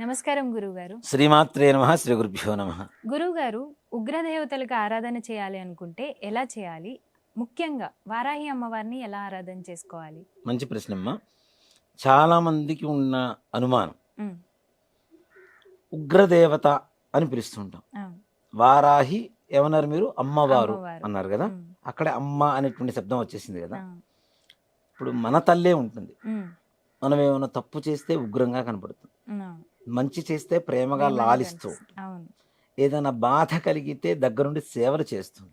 నమస్కారం గురువుగారు. శ్రీమాత్రే నమ శ్రీ గురుభ్యో నమ. గురువుగారు ఉగ్రదేవతలకు ఆరాధన చేయాలి అనుకుంటే ఎలా చేయాలి? ముఖ్యంగా వారాహి అమ్మవారిని ఎలా ఆరాధన చేసుకోవాలి? మంచి ప్రశ్నమ్మ. చాలామందికి ఉన్న అనుమానం. ఉగ్రదేవత అని పిలుస్తుంటాం. వారాహి ఏమన్నారు మీరు? అమ్మవారు. అన్నారు కదా? అక్కడే అమ్మ అనేటువంటి శబ్దం వచ్చేసింది కదా. ఇప్పుడు మన తల్లే ఉంటుంది. మనం ఏమైనా తప్పు చేస్తే ఉగ్రంగా కనపడుతుంది. మంచి చేస్తే ప్రేమగా లాలిస్తూ ఏదైనా బాధ కలిగితే దగ్గరుండి సేవలు చేస్తుంది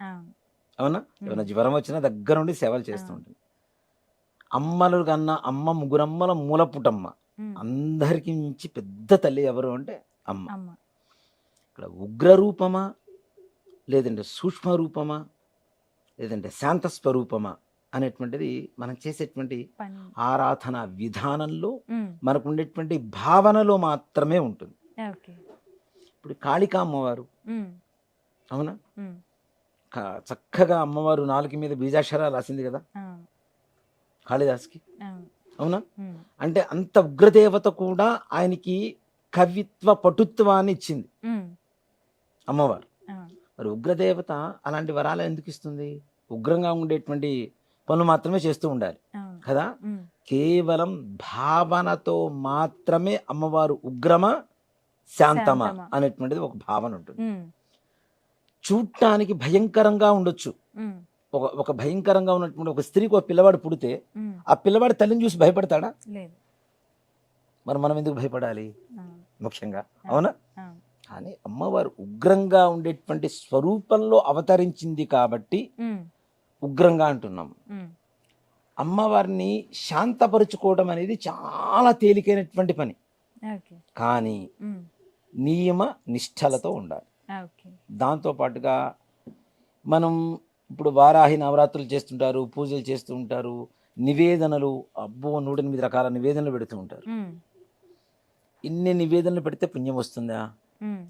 అవును. ఏమైనా జ్వరం వచ్చినా దగ్గరుండి సేవలు చేస్తూ ఉంటుంది. అమ్మలు కన్నా అమ్మ ముగ్గురమ్మల మూలపుటమ్మ. అందరికి మించి పెద్ద తల్లి ఎవరు అంటే అమ్మ. అమ్మ. ఇక్కడ ఉగ్ర రూపమా లేదంటే సూక్ష్మ రూపమా లేదంటే శాంత స్వరూపమా అనేటువంటిది మనం చేసేటువంటి ఆరాధన విధానంలో మనకు ఉండేటువంటి భావనలో మాత్రమే ఉంటుంది. ఇప్పుడు కాళికా అమ్మవారు. అవునా? చక్కగా అమ్మవారు నాలుగు మీద బీజాక్షరాలు రాసింది కదా? కాళిదాస్కి? అవును? అంటే అంత ఉగ్రదేవత కూడా ఆయనకి కవిత్వ పటుత్వాన్ని ఇచ్చింది. అమ్మవారు. మరి ఉగ్రదేవత అలాంటి వరాలు ఎందుకు ఇస్తుంది? ఉగ్రంగా ఉండేటువంటి పనులు మాత్రమే చేస్తూ ఉండాలి. కదా? కేవలం భావనతో మాత్రమే అమ్మవారు ఉగ్రమా శాంతమా. అనేటువంటిది ఒక భావన ఉంటుంది. చూడటానికి భయంకరంగా ఉండొచ్చు. ఒక ఒక భయంకరంగా ఉన్నటువంటి ఒక స్త్రీకి ఒక పిల్లవాడు పుడితే ఆ పిల్లవాడి తల్లిని చూసి భయపడతాడా? మరి మనం ఎందుకు భయపడాలి? ముఖ్యంగా. అవునా? కానీ అమ్మవారు ఉగ్రంగా ఉండేటువంటి స్వరూపంలో అవతరించింది కాబట్టి ఉగ్రంగా అంటున్నాం. అమ్మవారిని శాంతపరుచుకోవడం అనేది చాలా తేలికైనటువంటి పని. కానీ నియమ నిష్ఠలతో ఉండాలి. ఓకే. దాంతో పాటుగా మనం ఇప్పుడు వారాహి నవరాత్రులు చేస్తుంటారు పూజలు చేస్తూ ఉంటారు నివేదనలు అబ్బో నూట ఎనిమిది రకాల నివేదనలు పెడుతూ ఉంటారు. ఇన్ని నివేదనలు పెడితే పుణ్యం వస్తుందా?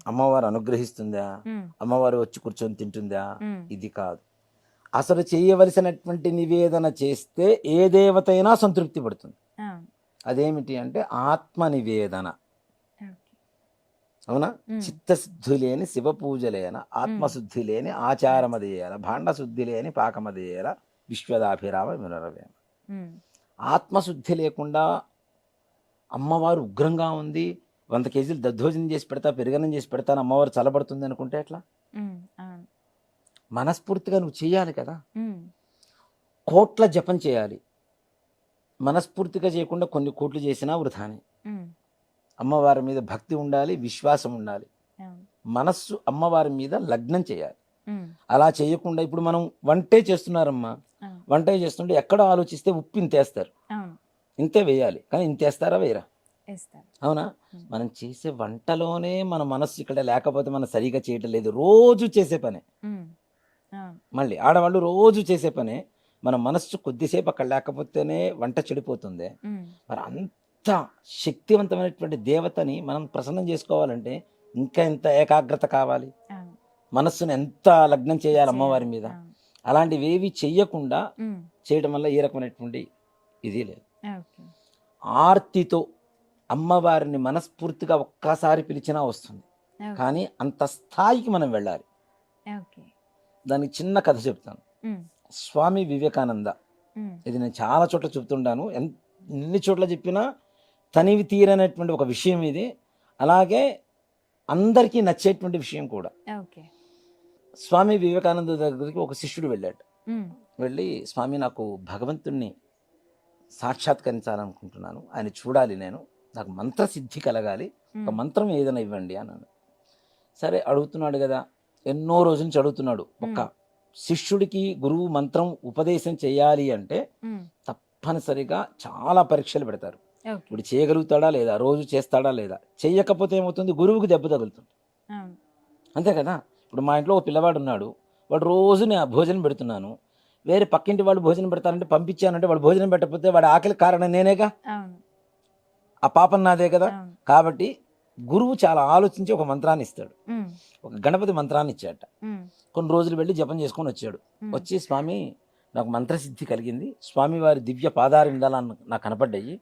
అమ్మవారు అనుగ్రహిస్తుందా? అమ్మవారు వచ్చి కూర్చొని తింటుందా? ఇది కాదు. అసలు చేయవలసినటువంటి నివేదన చేస్తే ఏ దేవత అయినా సంతృప్తి పడుతుంది. అదేమిటి అంటే ఆత్మ నివేదన అవునా చిత్తశుద్ధి లేని శివ పూజ లేన ఆత్మశుద్ధి లేని ఆచారమదేయాల భాండశుద్ధి లేని పాకమదేయాల విశ్వదాభిరామ వినరవేమ. ఆత్మశుద్ధి లేకుండా అమ్మవారు ఉగ్రంగా ఉంది వంద కేజీలు దద్దోజనం చేసి పెడతా పెరుగన్నం చేసి పెడతాను అమ్మవారు చల్లబడుతుంది అనుకుంటే ఎట్లా? మనస్ఫూర్తిగా నువ్వు చేయాలి కదా. కోట్ల జపం చేయాలి. మనస్ఫూర్తిగా చేయకుండా కొన్ని కోట్లు చేసినా వృధానే. అమ్మవారి మీద భక్తి ఉండాలి విశ్వాసం ఉండాలి. మనస్సు అమ్మవారి మీద లగ్నం చేయాలి. అలా చేయకుండా ఇప్పుడు మనం వంటే చేస్తున్నారమ్మా. వంటే చేస్తుంటే ఎక్కడో ఆలోచిస్తే ఉప్పు ఇంతేస్తారు. ఇంతే వేయాలి. కానీ ఇంతేస్తారా వేయరా? అవునా. మనం చేసే వంటలోనే మన మనస్సు ఇక్కడ లేకపోతే మనం సరిగా చేయటం లేదు రోజు చేసే పనే. మళ్ళీ ఆడవాళ్ళు రోజు చేసే పనే మన మనస్సు కొద్దిసేపు అక్కడ లేకపోతేనే వంట చెడిపోతుంది. మరి అంత శక్తివంతమైనటువంటి దేవతని మనం ప్రసన్నం చేసుకోవాలంటే ఇంకా ఎంత ఏకాగ్రత కావాలి. మనస్సును ఎంత లగ్నం చేయాలి అమ్మవారి మీద? అలాంటివి ఏవి చెయ్యకుండా చేయడం వల్ల ఏ రకమైనటువంటి ఇది లేదు. ఆర్తితో అమ్మవారిని మనస్ఫూర్తిగా ఒక్కసారి పిలిచినా వస్తుంది. కానీ అంత స్థాయికి మనం వెళ్ళాలి. ఓకే. దానికి చిన్న కథ చెప్తాను. స్వామి వివేకానంద. ఇది నేను చాలా చోట్ల చెప్తుంటాను. ఎన్- ఎన్ని చోట్ల చెప్పినా తనివి తీరనటువంటి ఒక విషయం ఇది. అలాగే అందరికీ నచ్చేటువంటి విషయం కూడా. ఓకే. స్వామి వివేకానంద దగ్గరికి ఒక శిష్యుడు వెళ్ళాడు. వెళ్ళి స్వామి నాకు భగవంతుణ్ణి సాక్షాత్కరించాలనుకుంటున్నాను. ఆయన చూడాలి నేను. నాకు మంత్రసిద్ధి కలగాలి. ఒక మంత్రం ఏదైనా ఇవ్వండి అన్నాను. సరే అడుగుతున్నాడు కదా. ఎన్నో రోజుల నుంచి అడుగుతున్నాడు ఒక్క శిష్యుడికి గురువు మంత్రం ఉపదేశం చేయాలి అంటే తప్పనిసరిగా చాలా పరీక్షలు పెడతారు. ఇప్పుడు చేయగలుగుతాడా లేదా? రోజు చేస్తాడా లేదా? చేయకపోతే ఏమవుతుంది? గురువుకి దెబ్బ తగులుతుంది. అంతే కదా? ఇప్పుడు మా ఇంట్లో ఒక పిల్లవాడు ఉన్నాడు. వాడు రోజు నేను భోజనం పెడుతున్నాను. వేరే పక్కింటి వాళ్ళు భోజనం పెడతారంటే పంపించానంటే వాడు భోజనం పెట్టకపోతే వాడి ఆకలి కారణం నేనేగా? ఆ పాపం నాదే కదా? కాబట్టి గురువు చాలా ఆలోచించి ఒక మంత్రాన్ని ఇస్తాడు. ఒక గణపతి మంత్రాన్ని ఇచ్చాట ఉమ్, కొన్ని రోజులు వెళ్ళి జపం చేసుకొని వచ్చాడు. వచ్చి స్వామి నాకు మంత్రసిద్ధి కలిగింది. స్వామి వారి దివ్య పాదారిందాలు నాకు కనపడ్డాయి.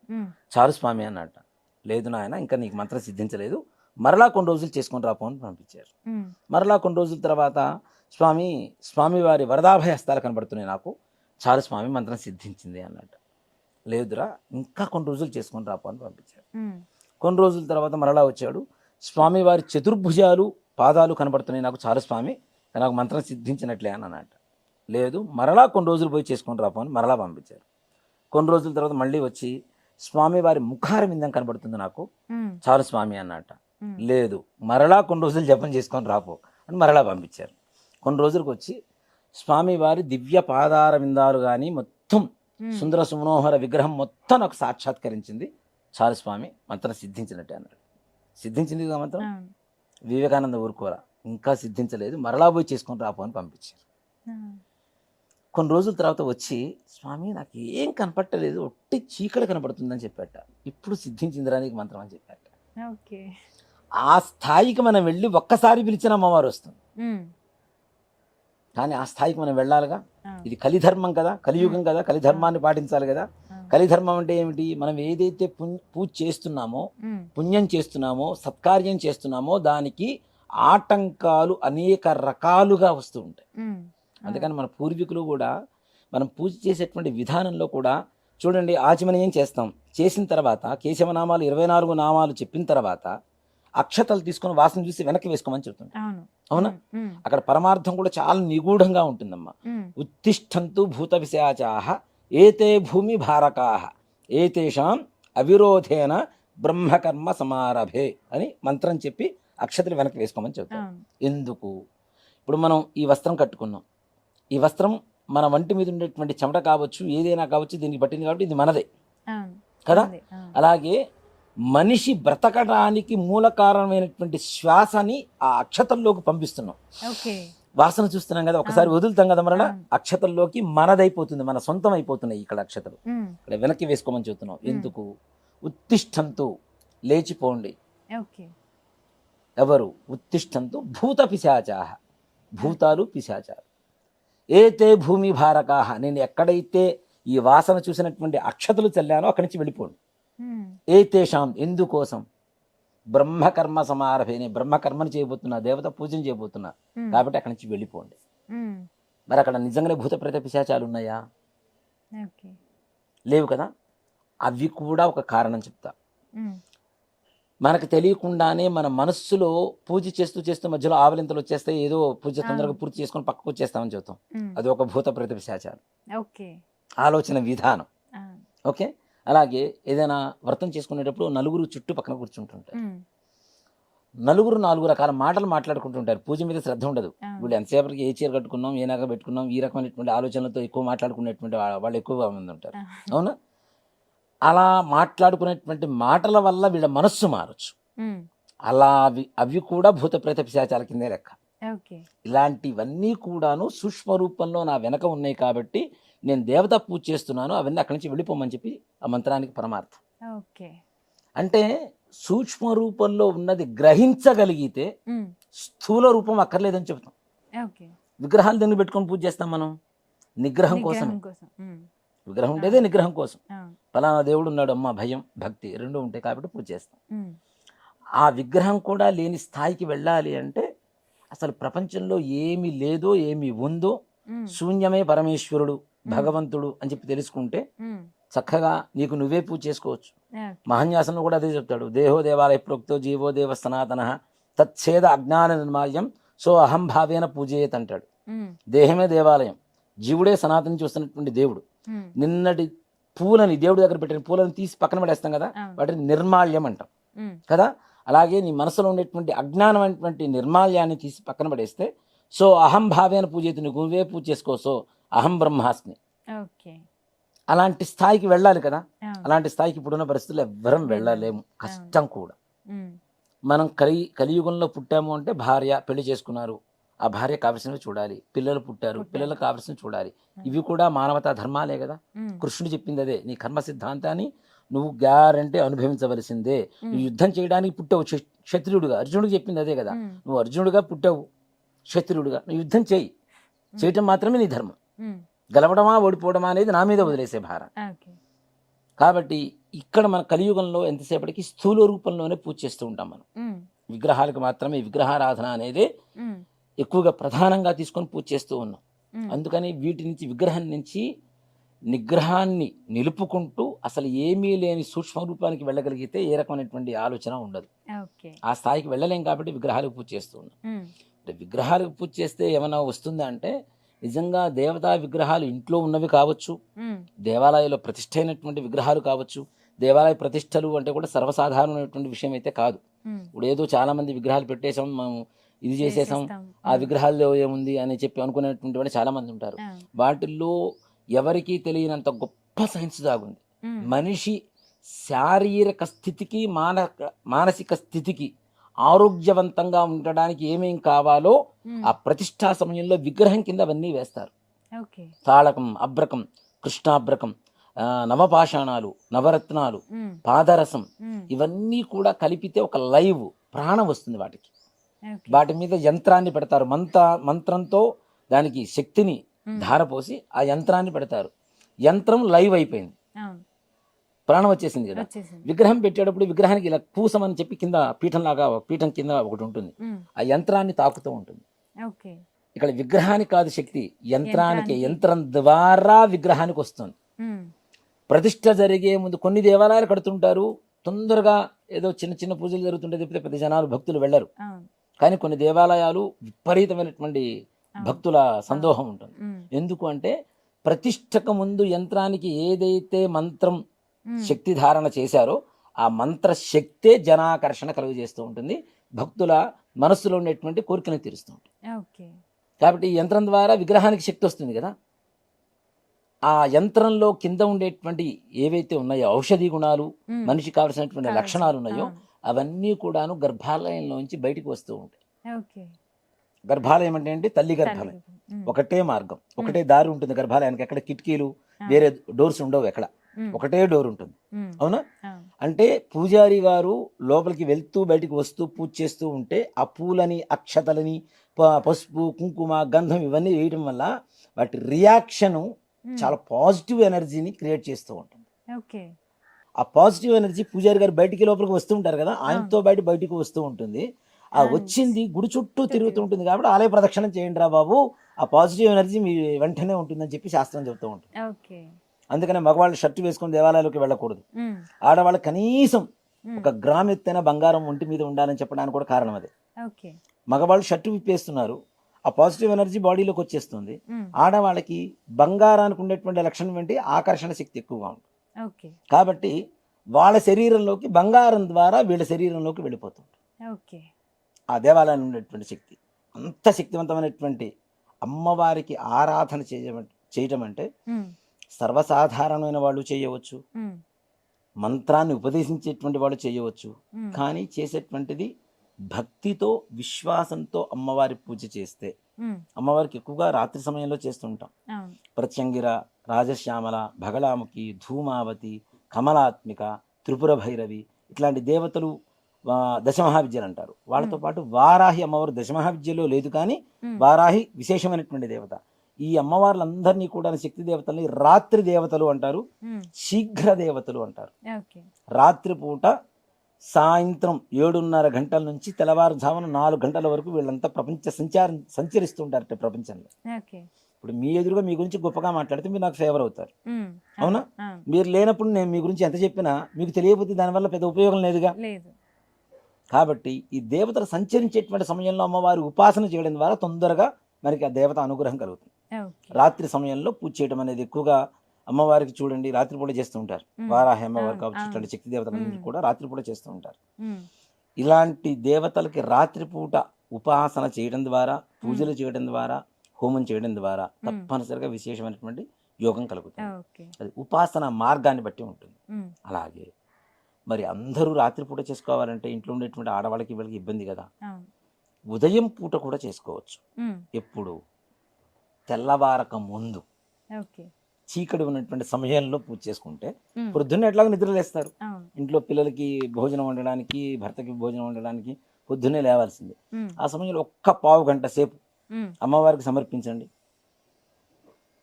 చాలు స్వామి అన్నట్ట లేదు నాయన ఇంకా నీకు మంత్రం సిద్ధించలేదు. మరలా కొన్ని రోజులు చేసుకొని రాపో అని పంపించారు. మరలా కొన్ని రోజుల తర్వాత స్వామి స్వామివారి వరదాభయ హస్తాలు కనబడుతున్నాయి నాకు. చాలు స్వామి మంత్రం సిద్ధించింది అన్నట్టు లేదురా ఇంకా కొన్ని రోజులు చేసుకొని రాపో అని పంపించారు. కొన్ని రోజుల తర్వాత మరలా వచ్చాడు. స్వామివారి చతుర్భుజాలు పాదాలు కనబడుతున్నాయి. నాకు చాలు స్వామి. నాకు మంత్రం సిద్ధించినట్లే అని అన్నట్టు లేదు మరలా కొన్ని రోజులు పోయి చేసుకొని రాపో అని మరలా పంపించారు. కొన్ని రోజుల తర్వాత మళ్ళీ వచ్చి స్వామివారి ముఖారవిందం కనబడుతుంది నాకు. చాలు స్వామి అన్నట్ట లేదు మరలా కొన్ని రోజులు జపం చేసుకొని రాపో అని మరలా పంపించారు. కొన్ని రోజులకు వచ్చి స్వామివారి దివ్య పాదార విందాలు కానీ మొత్తం సుందర సుమనోహర విగ్రహం మొత్తం నాకు సాక్షాత్కరించింది. చాలు స్వామి మంత్రం సిద్ధించినట్టే అన్నాడు. సిద్ధించింది కదా మంత్రం. వివేకానంద ఊరుకోరా. ఇంకా సిద్ధించలేదు. మరలా పోయి చేసుకొని రాపో అని పంపించారు. కొన్ని రోజుల తర్వాత వచ్చి స్వామి నాకు ఏం కనపట్టలేదు. ఒట్టి చీకటి కనపడుతుందని చెప్పాట. ఇప్పుడు సిద్ధించిందిరా నీకు మంత్రం అని చెప్పాట. ఓకే. ఆ స్థాయికి మనం వెళ్ళి ఒక్కసారి పిలిచిన అమ్మవారు వస్తుంది. కానీ ఆ స్థాయికి మనం వెళ్ళాలిగా? ఇది కలిధర్మం కదా కలియుగం కదా కలిధర్మాన్ని పాటించాలి కదా. కలిధర్మం అంటే ఏమిటి? మనం ఏదైతే పూజ చేస్తున్నామో పుణ్యం చేస్తున్నామో సత్కార్యం చేస్తున్నామో దానికి ఆటంకాలు అనేక రకాలుగా వస్తూ ఉంటాయి. అందుకని మన పూర్వీకులు కూడా మనం పూజ చేసేటువంటి విధానంలో కూడా చూడండి ఆచమనీయం చేస్తాం. చేసిన తర్వాత కేశవనామాలు ఇరవై నాలుగు నామాలు చెప్పిన తర్వాత అక్షతలు తీసుకొని వాసన చూసి వెనక్కి వేసుకోమని చెప్తుంది అవును. అక్కడ పరమార్థం కూడా చాలా నిగూఢంగా ఉంటుందమ్మా. ఉత్తిష్టంతు భూత విశాచాహ ఏతే భూమి భారకాహ ఏతేషాం అవిరోధేన బ్రహ్మకర్మ సమారభే అని మంత్రం చెప్పి అక్షతలు వెనక్కి వేసుకోమని చెప్తాం ఎందుకు? ఇప్పుడు మనం ఈ వస్త్రం కట్టుకున్నాం. ఈ వస్త్రం మన వంటి మీద ఉండేటువంటి చెమట కావచ్చు ఏదైనా కావచ్చు దీనికి పట్టింది కాబట్టి ఇది మనదే. కదా? అలాగే మనిషి బ్రతకడానికి మూల కారణమైనటువంటి శ్వాసని ఆ అక్షతల్లోకి పంపిస్తున్నాం. వాసన చూస్తున్నాం కదా ఒకసారి వదులుతాం కదా మరలా అవును. అక్షతల్లోకి మనదైపోతుంది మన సొంతం అయిపోతున్నాయి ఇక్కడ అక్షతలు. ఇక్కడ వెనక్కి వేసుకోమని చెప్తున్నాం ఎందుకు? ఉత్తిష్టంతు లేచిపోండి. ఎవరు? ఉత్తిష్టంతు భూత పిశాచాహ. భూతాలు పిశాచాలు. ఏతే భూమి భారకాహ. నేను ఎక్కడైతే ఈ వాసన చూసినటువంటి అక్షతలు చల్లానో అక్కడి నుంచి వెళ్ళిపోండి. ఏతేషాం ఎందుకోసం? బ్రహ్మకర్మ సమారభే నేను బ్రహ్మకర్మను చేయబోతున్నా దేవత పూజను చేయబోతున్నా కాబట్టి అక్కడి నుంచి వెళ్ళిపోండి. మరి అక్కడ నిజంగానే భూత ప్రేత పిశాచాలు ఉన్నాయా? లేవు కదా? అవి కూడా ఒక కారణం చెప్తా. మనకు తెలియకుండానే మన మనస్సులో పూజ చేస్తూ చేస్తూ మధ్యలో ఆవలింతలు వచ్చేస్తే ఏదో పూజ తొందరగా పూర్తి చేసుకొని పక్కకు వచ్చేస్తామని ఉమ్, అది ఒక భూత ప్రేత పిశాచాలు ఓకే. ఆలోచన విధానం. ఓకే? అలాగే ఏదైనా వ్రతం చేసుకునేటప్పుడు నలుగురు చుట్టూ పక్కన కూర్చుంటుంటారు. నలుగురు నాలుగు రకాల మాటలు మాట్లాడుకుంటుంటారు. పూజ మీద శ్రద్ధ ఉండదు. వీళ్ళు ఎంతసేపటికి ఏ చీర కట్టుకున్నాం ఏ నగ పెట్టుకున్నాం ఈ రకమైనటువంటి ఆలోచనలతో ఎక్కువ మాట్లాడుకునేటువంటి వాళ్ళు ఎక్కువ మంది ఉంటారు. అవునా? అలా మాట్లాడుకునేటువంటి మాటల వల్ల వీళ్ళ మనస్సు మారచ్చు. అలా అవి అవి కూడా భూత ప్రేత పిశాచాల కిందే లెక్క. ఇలాంటివన్నీ కూడాను సూక్ష్మ రూపంలో నా వెనక ఉన్నాయి కాబట్టి నేను దేవత పూజ చేస్తున్నాను అవన్నీ అక్కడి నుంచి వెళ్ళిపోమని చెప్పి ఆ మంత్రానికి పరమార్థం. ఓకే. అంటే సూక్ష్మ రూపంలో ఉన్నది గ్రహించగలిగితే స్థూల రూపం అక్కర్లేదని చెప్తాం. ఓకే. విగ్రహాలు దేన్ని పెట్టుకొని పూజ చేస్తాం మనం? నిగ్రహం కోసం. విగ్రహం ఉండేదే నిగ్రహం కోసం. ఫలానా దేవుడు ఉన్నాడు అమ్మ భయం భక్తి రెండు ఉంటాయి కాబట్టి పూజ చేస్తాం. ఆ విగ్రహం కూడా లేని స్థాయికి వెళ్ళాలి అంటే అసలు ప్రపంచంలో ఏమి లేదో ఏమి ఉందో శూన్యమే పరమేశ్వరుడు. భగవంతుడు అని చెప్పి తెలుసుకుంటే చక్కగా నీకు నువ్వే పూజ చేసుకోవచ్చు. మహాన్యాసంలో కూడా అదే చెప్తాడు. దేహో దేవాలయ ప్రోక్తో జీవో దేవ సనాతన తచ్ఛేద అజ్ఞాన నిర్మాల్యం సో అహం భావేన పూజయేత్ అంటాడు. దేహమే దేవాలయం. జీవుడే సనాతనం చూస్తున్నటువంటి దేవుడు. నిన్నటి పూలని దేవుడి దగ్గర పెట్టిన పూలను తీసి పక్కన పడేస్తాం కదా. వాటిని నిర్మాల్యం అంటాం. కదా? అలాగే నీ మనసులో ఉండేటువంటి అజ్ఞానమైనటువంటి నిర్మాల్యాన్ని తీసి పక్కన పడేస్తే సో అహం భావేన పూజ నువ్వు నువ్వే పూజ చేసుకో సో అహం బ్రహ్మాస్మి. ఓకే. అలాంటి స్థాయికి వెళ్ళాలి కదా. అలాంటి స్థాయికి ఇప్పుడున్న పరిస్థితుల్లో ఎవ్వరం వెళ్ళలేము. కష్టం కూడా. మనం కలి కలియుగంలో పుట్టాము అంటే భార్య పెళ్ళి చేసుకున్నారు. ఆ భార్య కావలసినవి చూడాలి. పిల్లలు పుట్టారు. పిల్లలు కావలసినవి చూడాలి. ఇవి కూడా మానవతా ధర్మాలే కదా. కృష్ణుడు చెప్పింది అదే. నీ కర్మ సిద్ధాంతాన్ని నువ్వు గ్యారంటీ అనుభవించవలసిందే. నువ్వు యుద్ధం చేయడానికి పుట్టావు. క్ష- క్షత్రియుడుగా అర్జునుడికి చెప్పింది అదే కదా. నువ్వు అర్జునుడిగా పుట్టావు. క్షత్రియుడుగా నువ్వు యుద్ధం చేయి. చేయటం మాత్రమే నీ ధర్మం. గెలవడమా ఓడిపోవడమా అనేది నా మీద వదిలేసే భారం కాబట్టి ఇక్కడ మన కలియుగంలో ఎంతసేపటికి స్థూల రూపంలోనే పూజ చేస్తూ ఉంటాం మనం. విగ్రహాలకు మాత్రమే విగ్రహారాధన అనేది ఎక్కువగా ప్రధానంగా తీసుకొని పూజ చేస్తూ ఉన్నాం. అందుకని వీటి నుంచి విగ్రహం నుంచి నిగ్రహాన్ని నిలుపుకుంటూ అసలు ఏమీ లేని సూక్ష్మ రూపానికి వెళ్ళగలిగితే ఏ రకమైనటువంటి ఆలోచన ఉండదు. ఆ స్థాయికి వెళ్ళలేం కాబట్టి విగ్రహాలకు పూజ చేస్తూ ఉన్నాం. విగ్రహాలకు పూజ చేస్తే ఏమైనా వస్తుందా అంటే నిజంగా దేవతా విగ్రహాలు ఇంట్లో ఉన్నవి కావచ్చు ఉమ్, దేవాలయంలో ప్రతిష్ఠ అయినటువంటి విగ్రహాలు కావచ్చు దేవాలయ ప్రతిష్టలు అంటే కూడా సర్వసాధారణమైనటువంటి విషయం అయితే కాదు. ఇప్పుడు ఏదో చాలా మంది విగ్రహాలు పెట్టేసాం మనం ఇది చేసేసాం. ఆ విగ్రహాల్లో ఏముంది అని చెప్పి అనుకునేటువంటి వాళ్ళు చాలా మంది ఉంటారు వాటిల్లో ఎవరికీ తెలియనంత గొప్ప సైన్స్ దాగుంది. మనిషి శారీరక స్థితికి మాన మానసిక స్థితికి ఆరోగ్యవంతంగా ఉండడానికి ఏమేం కావాలో ఉమ్, ఆ ప్రతిష్టా సమయంలో విగ్రహం కింద అవన్నీ వేస్తారు. తాళకం అబ్రకం కృష్ణాబ్రకం నవపాషాణాలు నవరత్నాలు ఉమ్, పాదరసం ఉమ్, ఇవన్నీ కూడా కలిపితే ఒక లైవ్ ప్రాణం వస్తుంది వాటికి. వాటి మీద యంత్రాన్ని పెడతారు. మంత్ర మంత్రంతో దానికి శక్తిని ధారపోసి ఆ యంత్రాన్ని పెడతారు. యంత్రం లైవ్ అయిపోయింది. ప్రాణం వచ్చేసింది కదా. విగ్రహం పెట్టేటప్పుడు విగ్రహానికి ఇలా పూసమని చెప్పి కింద పీఠం లాగా పీఠం కింద ఒకటి ఉంటుంది. ఆ యంత్రాన్ని తాకుతూ ఉంటుంది. ఇక్కడ విగ్రహానికి కాదు శక్తి యంత్రానికి. యంత్రం ద్వారా విగ్రహానికి వస్తుంది. ప్రతిష్ట జరిగే ముందు కొన్ని దేవాలయాలు కడుతుంటారు. తొందరగా ఏదో చిన్న చిన్న పూజలు జరుగుతుంటే తప్పితే పెద్ద జనాలు భక్తులు వెళ్ళరు. కానీ కొన్ని దేవాలయాలు విపరీతమైనటువంటి. భక్తుల సందోహం ఉంటుంది. ఎందుకు అంటే ప్రతిష్టకు ముందు యంత్రానికి ఏదైతే మంత్రం శక్తి ధారణ చేశారో ఆ మంత్ర శక్తే జనాకర్షణ కలుగజేస్తూ ఉంటుంది. భక్తుల మనస్సులో ఉండేటువంటి కోరికలను తీరుస్తూ ఉంటుంది. కాబట్టి ఈ యంత్రం ద్వారా విగ్రహానికి శక్తి వస్తుంది కదా. ఆ యంత్రంలో కింద ఉండేటువంటి ఏవైతే ఉన్నాయో ఔషధి గుణాలు మనిషికి కావలసినటువంటి కావాల్సిన- లక్షణాలు ఉన్నాయో అవును, అవన్నీ కూడాను గర్భాలయంలోంచి బయటికి వస్తూ ఉంటాయి. గర్భాలయం అంటే ఏంటి? తల్లి గర్భాలయం. ఒకటే మార్గం. ఒకటే దారి ఉంటుంది గర్భాలయానికి. ఎక్కడ కిటికీలు వేరే డోర్స్ ఉండవు ఎక్కడ. ఒకటే డోర్ ఉంటుంది. అవునా? అంటే పూజారి గారు లోపలికి వెళ్తూ బయటికి వస్తూ పూజ చేస్తూ ఉంటే ఆ పూలని అక్షతలని పసుపు కుంకుమ గంధం ఇవన్నీ వేయడం వల్ల వాటి రియాక్షను చాలా పాజిటివ్ ఎనర్జీని క్రియేట్ చేస్తూ ఉంటుంది. ఓకే. ఆ పాజిటివ్ ఎనర్జీ పూజారి గారు బయటికి లోపలికి వస్తూ ఉంటారు కదా ఆయనతో బయట బయటికి వస్తూ ఉంటుంది. ఆ వచ్చింది గుడి చుట్టూ తిరుగుతూ. ఉంటుంది కాబట్టి ఆలయ ప్రదక్షిణం చేయండి రా బాబు ఆ పాజిటివ్ ఎనర్జీ మీ వెంటనే ఉంటుందని చెప్పి శాస్త్రం చెబుతూ ఉంటుంది. ఓకే. అందుకనే మగవాళ్ళు షర్టు వేసుకొని దేవాలయాలకు వెళ్ళకూడదు. ఆడవాళ్ళు కనీసం ఒక గ్రామ్ ఎత్తైన బంగారం ఒంటి మీద ఉండాలని చెప్పడానికి కూడా కారణం అదే. మగవాళ్ళు షర్టు విప్పేస్తున్నారు ఆ పాజిటివ్ ఎనర్జీ బాడీలోకి వచ్చేస్తుంది. ఆడవాళ్ళకి బంగారానికి ఉండేటువంటి లక్షణం ఏంటి? ఆకర్షణ శక్తి ఎక్కువగా ఉంటుంది. కాబట్టి వాళ్ళ శరీరంలోకి బంగారం ద్వారా వీళ్ళ శరీరంలోకి వెళ్ళిపోతుంది. ఆ దేవాలయం ఉండేటువంటి శక్తి. అంత శక్తివంతమైనటువంటి అమ్మవారికి ఆరాధన చేయడం చేయటం అంటే సర్వసాధారణమైన వాళ్ళు చేయవచ్చు. మంత్రాన్ని ఉపదేశించేటువంటి వాళ్ళు చేయవచ్చు. కానీ చేసేటువంటిది భక్తితో విశ్వాసంతో అమ్మవారి పూజ చేస్తే అమ్మవారికి ఎక్కువగా రాత్రి సమయంలో చేస్తుంటాం. ప్రత్యంగిర రాజశ్యామల భగళాముఖి ధూమావతి కమలాత్మిక త్రిపుర భైరవి ఇట్లాంటి దేవతలు దశమహావిద్యలు అంటారు. వాళ్ళతో పాటు వారాహి అమ్మవారు దశమహావిద్యలో లేదు కానీ వారాహి విశేషమైనటువంటి దేవత. ఈ అమ్మవార్లందరినీ కూడా శక్తి దేవతల్ని రాత్రి దేవతలు అంటారు శీఘ్ర దేవతలు అంటారు. ఓకే. రాత్రిపూట సాయంత్రం ఏడున్నర గంటల నుంచి తెల్లవారుజామున నాలుగు గంటల వరకు వీళ్ళంతా ప్రపంచ సంచారం సంచరిస్తుంటారట ప్రపంచంలో. ఇప్పుడు మీ ఎదురుగా మీ గురించి గొప్పగా మాట్లాడితే మీరు నాకు ఫేవర్ అవుతారు. అవునా? మీరు లేనప్పుడు నేను మీ గురించి ఎంత చెప్పినా మీకు తెలియకపోతే దానివల్ల పెద్ద ఉపయోగం లేదుగా? లేదు. కాబట్టి ఈ దేవతలు సంచరించేటువంటి సమయంలో అమ్మవారి ఉపాసన చేయడం ద్వారా తొందరగా మనకి ఆ దేవత అనుగ్రహం కలుగుతుంది. రాత్రి సమయంలో పూజ చేయడం అనేది ఎక్కువగా అమ్మవారికి చూడండి రాత్రిపూట చేస్తూ ఉంటారు. వారాహి అమ్మవారు కావచ్చు. ఇట్లాంటి శక్తి దేవతలందరూ. కూడా రాత్రిపూట చేస్తూ ఉంటారు. ఇలాంటి దేవతలకి రాత్రిపూట ఉపాసన చేయడం ద్వారా పూజలు చేయడం ద్వారా హోమం చేయడం ద్వారా తప్పనిసరిగా విశేషమైనటువంటి యోగం కలుగుతుంది. అది ఉపాసన మార్గాన్ని బట్టి ఉంటుంది. అలాగే మరి అందరూ రాత్రిపూట చేసుకోవాలంటే ఇంట్లో ఉండేటువంటి ఆడవాళ్ళకి వీళ్ళకి ఇబ్బంది కదా. ఉదయం పూట కూడా చేసుకోవచ్చు. ఎప్పుడు? తెల్లవారక ముందు చీకటి ఉన్నటువంటి సమయంలో పూజ చేసుకుంటే పొద్దున్న ఎట్లాగో నిద్రలేస్తారు. ఇంట్లో పిల్లలకి భోజనం వండడానికి భర్తకి భోజనం వండడానికి పొద్దున్నే లేవాల్సిందే. ఆ సమయంలో ఒక్క పావు గంట సేపు అమ్మవారికి సమర్పించండి.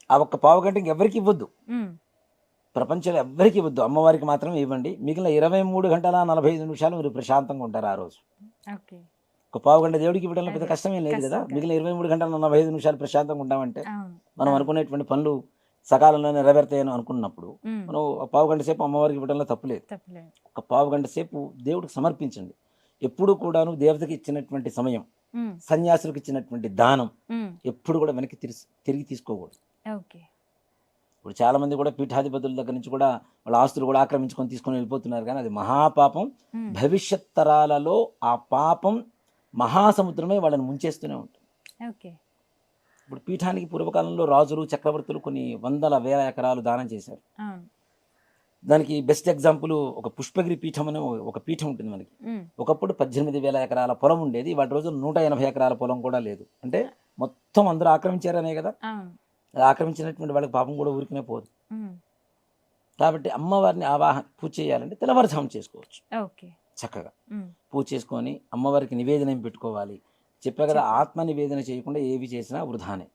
ఆ ఒక్క పావు గంట ఎవరికి ఇవ్వద్దు. ప్రపంచంలో ఎవ్వరికి ఇవ్వద్దు. అమ్మవారికి మాత్రమే ఇవ్వండి. మిగిలిన ఇరవై మూడు గంటల నలభై ఐదు నిమిషాలు మీరు ప్రశాంతంగా ఉంటారు ఆ రోజు. ఓకే. ఒక పావు గంట దేవుడికి ఇవ్వడంలో పెద్ద. కష్టమేం లేదు కదా? మిగిలిన ఇరవై మూడు గంటల నలభై ఐదు నిమిషాలు ప్రశాంతంగా ఉంటామంటే మనం. అనుకునేటువంటి పనులు సకాలంలో నెరవేరుతాయని అనుకున్నప్పుడు మనం ఒక పావు గంట సేపు అమ్మవారికి ఇవ్వడంలో తప్పులేదు ఒక పావు గంట సేపు దేవుడికి సమర్పించండి. ఎప్పుడు కూడాను దేవతకి ఇచ్చినటువంటి సమయం సన్యాసులకు ఇచ్చినటువంటి దానం ఎప్పుడు కూడా వెనక్కి తిరిగి తిరిగి తీసుకోకూడదు. ఇప్పుడు చాలా మంది కూడా పీఠాధిపతుల దగ్గర నుంచి కూడా వాళ్ళ ఆస్తులు కూడా ఆక్రమించుకొని తీసుకొని వెళ్ళిపోతున్నారు కానీ అది మహాపాపం. భవిష్యత్ తరాలలో ఆ పాపం మహాసముద్రమే వాళ్ళని ముంచేస్తూనే ఉంటుంది. ఓకే. ఇప్పుడు పీఠానికి పూర్వకాలంలో రాజులు చక్రవర్తులు కొన్ని వందల వేల ఎకరాలు దానం చేశారు. దానికి బెస్ట్ ఎగ్జాంపుల్ ఒక పుష్పగిరి పీఠం అనే ఒక పీఠం ఉంటుంది మనకి. ఒకప్పుడు పద్దెనిమిది వేల ఎకరాల పొలం ఉండేది. వాటి రోజు నూట ఎనభై ఎకరాల పొలం కూడా లేదు. అంటే మొత్తం అందరూ ఆక్రమించారనే కదా? అది ఆక్రమించినటువంటి వాళ్ళకి పాపం కూడా ఊరికనే పోదు. కాబట్టి అమ్మవారిని ఆవాహన పూజ చేయాలంటే తెల్లవారుజాము చేసుకోవచ్చు. ఓకే. చక్కగా. పూజ చేసుకొని అమ్మవారికి నివేదన పెట్టుకోవాలి? చెప్పా కదా. ఆత్మ నివేదన చేయకుండా ఏవి చేసినా వృధానే.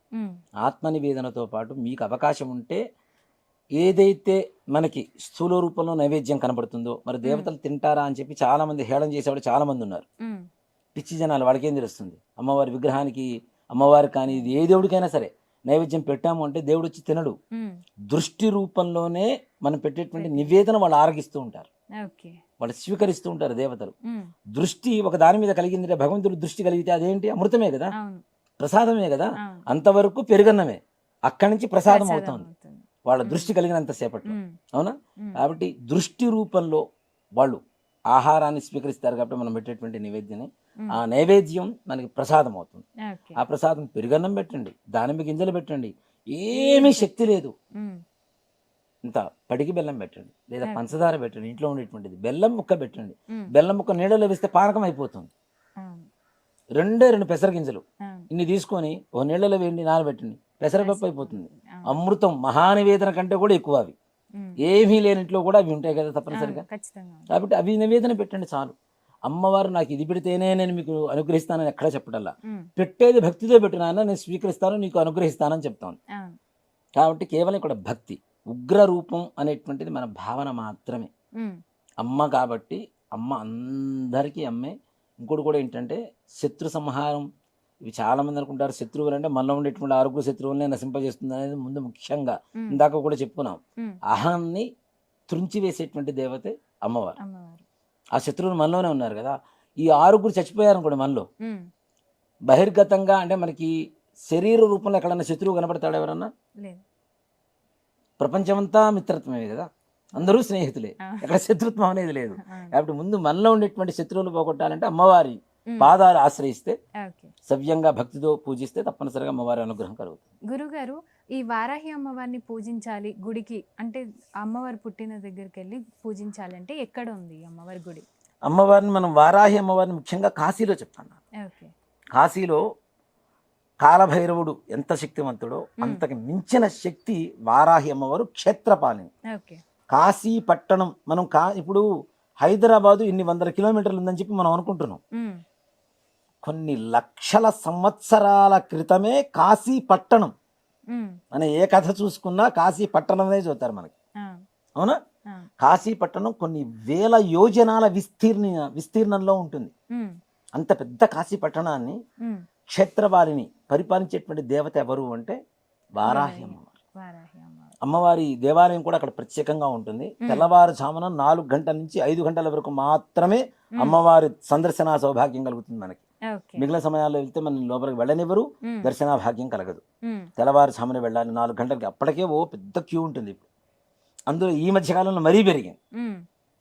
ఆత్మ నివేదనతో పాటు మీకు అవకాశం ఉంటే ఏదైతే మనకి స్థూల రూపంలో నైవేద్యం కనబడుతుందో మరి దేవతలు తింటారా అని చెప్పి చాలా మంది హేళన చేసేవాడు చాలా మంది ఉన్నారు పిచ్చి జనాలు వాడికి ఏం తెలుస్తుంది? అమ్మవారి విగ్రహానికి అమ్మవారి కానీ ఇది ఏ దేవుడికైనా సరే నైవేద్యం పెట్టాము అంటే దేవుడు వచ్చి తినడు. దృష్టి రూపంలోనే మనం పెట్టేటువంటి నివేదన వాళ్ళు ఆరగిస్తూ ఉంటారు. వాళ్ళు స్వీకరిస్తూ ఉంటారు దేవతలు. దృష్టి ఒక దాని మీద కలిగిందంటే భగవంతుడు దృష్టి కలిగితే అదేంటి? అమృతమే కదా? ప్రసాదమే కదా? అంతవరకు పెరుగన్నమే. అక్కడి నుంచి ప్రసాదం అవుతుంది. వాళ్ళ దృష్టి కలిగినంత సేపట్లో. అవునా? కాబట్టి దృష్టి రూపంలో వాళ్ళు ఆహారాన్ని స్వీకరిస్తారు కాబట్టి మనం పెట్టేటువంటి నివేద్యని ఆ నైవేద్యం మనకి ప్రసాదం అవుతుంది. ఆ ప్రసాదం పెరుగన్నం పెట్టండి దానిమ్మ గింజలు పెట్టండి. ఏమీ శక్తి లేదు. ఇంత పడికి బెల్లం పెట్టండి. లేదా. పంచదార పెట్టండి. ఇంట్లో ఉండేటువంటిది. బెల్లం ముక్క పెట్టండి. బెల్లం ముక్క నీళ్ళలో వేస్తే పానకం అయిపోతుంది. రెండే రెండు పెసర గింజలు అవును. ఇన్ని తీసుకొని ఓ నీళ్ళలో వేయండి నానబెట్టండి. పెసరపప్పు అయిపోతుంది. అమృతం మహానివేదన కంటే కూడా ఎక్కువ అవి. ఏమీ లేని ఇంట్లో కూడా అవి ఉంటాయి కదా తప్పనిసరిగా. కాబట్టి అవి నివేదన పెట్టండి చాలు. అమ్మవారు నాకు ఇది పెడితేనే నేను మీకు అనుగ్రహిస్తానని ఎక్కడ చెప్పడల్లా ఉమ్, పెట్టేది భక్తితో పెట్టు నాయన నేను స్వీకరిస్తాను నీకు అనుగ్రహిస్తానని చెప్తాను. కాబట్టి కేవలం ఇక్కడ భక్తి. ఉగ్ర రూపం అనేటువంటిది మన భావన మాత్రమే. అమ్మ కాబట్టి అమ్మ అందరికీ అమ్మే. ఇంకోటి కూడా ఏంటంటే శత్రు సంహారం. ఇవి చాలా మంది అనుకుంటారు శత్రువులు అంటే మనలో ఉండేటువంటి ఆరుగురు శత్రువులనే నశింపజేస్తుంది అనేది ముందు ముఖ్యంగా ఇందాక కూడా చెప్పుకున్నాం. అహాన్ని త్రుంచివేసేటువంటి దేవతే అమ్మవారు. ఆ శత్రువులు మనలోనే ఉన్నారు కదా. ఈ ఆరుగురు చచ్చిపోయారు అనుకోండి మనలో బహిర్గతంగా అంటే మనకి శరీర రూపంలో ఎక్కడన్నా శత్రువు కనపడతాడు ఎవరన్నా? లేదు. ప్రపంచమంతా మిత్రత్వమే కదా? అందరూ స్నేహితులే. ఎక్కడ శత్రుత్వం అనేది లేదు. కాబట్టి ముందు మనలో ఉండేటువంటి శత్రువులు పోగొట్టాలంటే అమ్మవారి పాదాలు ఆశ్రయిస్తే సవ్యంగా భక్తితో పూజిస్తే తప్పనిసరిగా అమ్మవారి అనుగ్రహం కలుగుతుంది. గురుగారు ఈ వారాహి అమ్మవారిని పూజించాలి గుడికి అంటే అమ్మవారు పుట్టిన దగ్గరికి వెళ్ళి పూజించాలంటే ఎక్కడ ఉంది అమ్మవారి గుడి? అమ్మవారిని మనం వారాహి అమ్మవారిని ముఖ్యంగా కాశీలో చెప్తాను. కాశీలో కాలభైరవుడు ఎంత శక్తివంతుడో అంతకు మించిన శక్తి వారాహి అమ్మవారు క్షేత్రపాలిని కాశీ పట్టణం మనం కా ఇప్పుడు హైదరాబాదు ఇన్ని వందల కిలోమీటర్లు ఉందని చెప్పి మనం అనుకుంటున్నాం. కొన్ని లక్షల సంవత్సరాల క్రితమే కాశీ పట్టణం మనం ఏ కథ చూసుకున్నా కాశీ పట్టణమే చూస్తారు మనకి. అవునా? కాశీ పట్టణం కొన్ని వేల యోజనాల విస్తీర్ణ విస్తీర్ణంలో ఉంటుంది. అంత పెద్ద కాశీ పట్టణాన్ని క్షేత్రవారిని పరిపాలించేటువంటి దేవత ఎవరు అంటే వారాహి అమ్మవారు. వారాహి అమ్మవారు. అమ్మవారి దేవాలయం కూడా అక్కడ ప్రత్యేకంగా ఉంటుంది. తెల్లవారుజామున నాలుగు గంటల నుంచి ఐదు గంటల వరకు మాత్రమే అమ్మవారి సందర్శన సౌభాగ్యం కలుగుతుంది మనకి. మిగిలిన సమయాల్లో వెళ్తే మనం లోపలికి వెళ్ళనివ్వరు దర్శన భాగ్యం కలగదు. తెల్లవారుజామున వెళ్ళాలి నాలుగు గంటలకి అప్పటికే ఓ పెద్ద క్యూ ఉంటుంది ఇప్పుడు. అందులో ఈ మధ్య కాలంలో మరీ పెరిగింది.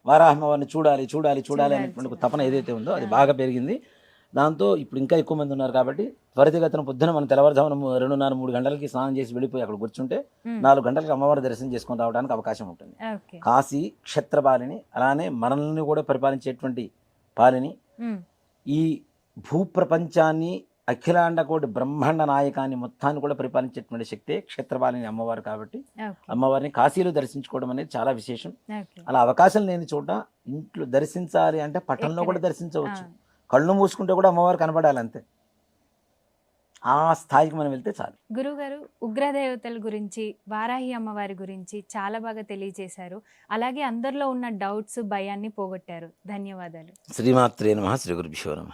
వారాహమ్మవారిని చూడాలి చూడాలి చూడాలి అనేటువంటి. తపన ఏదైతే ఉందో అది బాగా పెరిగింది. దాంతో ఇప్పుడు ఇంకా ఎక్కువ మంది ఉన్నారు కాబట్టి త్వరితగతిన పొద్దున మనం తెల్లవారుజామున రెండున్నర మూడు గంటలకి స్నానం చేసి వెళ్ళిపోయి అక్కడ కూర్చుంటే నాలుగు గంటలకు అమ్మవారి దర్శనం చేసుకొని రావడానికి అవకాశం ఉంటుంది. కాశీ క్షేత్రపాలిని అలానే మనల్ని కూడా పరిపాలించేటువంటి పాలిని ఈ భూప్రపంచాన్ని అఖిలాండ కోటి బ్రహ్మాండ నాయకాన్ని మొత్తాన్ని కూడా పరిపాలించేటువంటి శక్తే క్షేత్రపాలిని అమ్మవారు కాబట్టి అమ్మవారిని కాశీలో దర్శించుకోవడం అనేది చాలా విశేషం. అలా అవకాశం లేని చోట ఇంట్లో దర్శించాలి అంటే పట్టణంలో కూడా? దర్శించవచ్చు. కళ్ళు మూసుకుంటే కూడా అమ్మవారు కనపడాలి అంతే. ఆ స్థాయికి మనం వెళ్తే చాలు. గురుగారు ఉగ్రదేవతల గురించి వారాహి అమ్మవారి గురించి చాలా బాగా తెలియజేశారు. అలాగే అందరిలో ఉన్న డౌట్స్ భయాన్ని పోగొట్టారు. ధన్యవాదాలు. శ్రీమాత్రే నమ శ్రీ గురుభ్యో నమ.